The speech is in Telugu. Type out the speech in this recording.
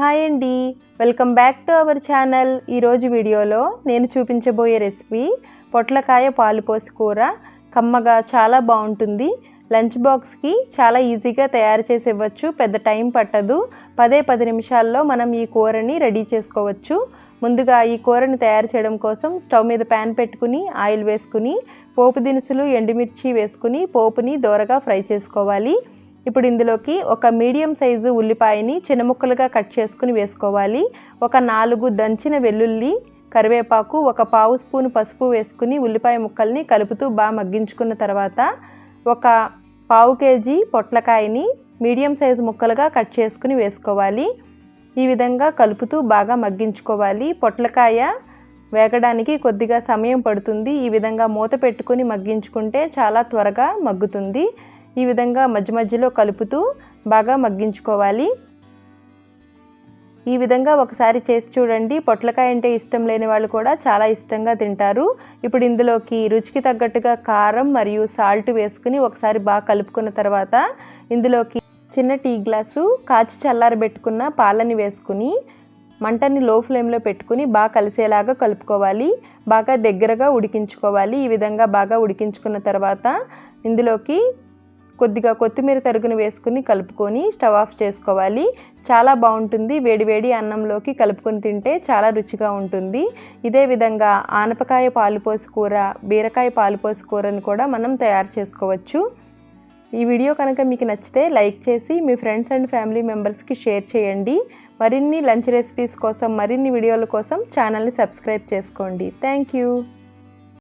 హాయ్ అండి. Welcome back to our channel. ఈరోజు వీడియోలో నేను చూపించబోయే రెసిపీ పొట్లకాయ పాలు పోసి కూర. కమ్మగా చాలా బాగుంటుంది. లంచ్ బాక్స్కి చాలా ఈజీగా తయారు చేసి ఇవ్వచ్చు పెద్ద టైం పట్టదు. పదే పది నిమిషాల్లో మనం ఈ కూరని రెడీ చేసుకోవచ్చు. ముందుగా ఈ కూరని తయారు చేయడం కోసం స్టవ్ మీద ప్యాన్ పెట్టుకుని ఆయిల్ వేసుకుని పోపు దినుసులు ఎండుమిర్చి వేసుకుని పోపుని దోరగా ఫ్రై చేసుకోవాలి. ఇప్పుడు ఇందులోకి ఒక మీడియం సైజు ఉల్లిపాయని చిన్న ముక్కలుగా కట్ చేసుకుని వేసుకోవాలి. ఒక నాలుగు దంచిన వెల్లుల్లి కరివేపాకు ఒక పావు స్పూన్ పసుపు వేసుకుని ఉల్లిపాయ ముక్కల్ని కలుపుతూ బాగా మగ్గించుకున్న తర్వాత ఒక పావు కేజీ పొట్లకాయని మీడియం సైజు ముక్కలుగా కట్ చేసుకుని వేసుకోవాలి. ఈ విధంగా కలుపుతూ బాగా మగ్గించుకోవాలి. పొట్లకాయ వేగడానికి కొద్దిగా సమయం పడుతుంది. ఈ విధంగా మూత పెట్టుకుని మగ్గించుకుంటే చాలా త్వరగా మగ్గుతుంది. ఈ విధంగా మధ్య మధ్యలో కలుపుతూ బాగా మగ్గించుకోవాలి. ఈ విధంగా ఒకసారి చేసి చూడండి. పొట్లకాయ అంటే ఇష్టం లేని వాళ్ళు కూడా చాలా ఇష్టంగా తింటారు. ఇప్పుడు ఇందులోకి రుచికి తగ్గట్టుగా కారం మరియు సాల్ట్ వేసుకుని ఒకసారి బాగా కలుపుకున్న తర్వాత ఇందులోకి చిన్న టీ గ్లాసు కాచి చల్లారబెట్టుకున్న పాలని వేసుకుని మంటని లో ఫ్లేమ్లో పెట్టుకుని బాగా కలిసేలాగా కలుపుకోవాలి. బాగా దగ్గరగా ఉడికించుకోవాలి. ఈ విధంగా బాగా ఉడికించుకున్న తర్వాత ఇందులోకి కొద్దిగా కొత్తిమీర తరుగును వేసుకుని కలుపుకొని స్టవ్ ఆఫ్ చేసుకోవాలి. చాలా బాగుంటుంది. వేడివేడి అన్నంలోకి కలుపుకొని తింటే చాలా రుచిగా ఉంటుంది. ఇదే విధంగా ఆనపకాయ పాలుపోసి కూర బీరకాయ పాలుపోసి కూరని కూడా మనం తయారు చేసుకోవచ్చు. ఈ వీడియో కనుక మీకు నచ్చితే లైక్ చేసి మీ ఫ్రెండ్స్ అండ్ ఫ్యామిలీ మెంబర్స్కి షేర్ చేయండి. మరిన్ని లంచ్ రెసిపీస్ కోసం మరిన్ని వీడియోల కోసం ఛానల్ని సబ్స్క్రైబ్ చేసుకోండి. Thank you.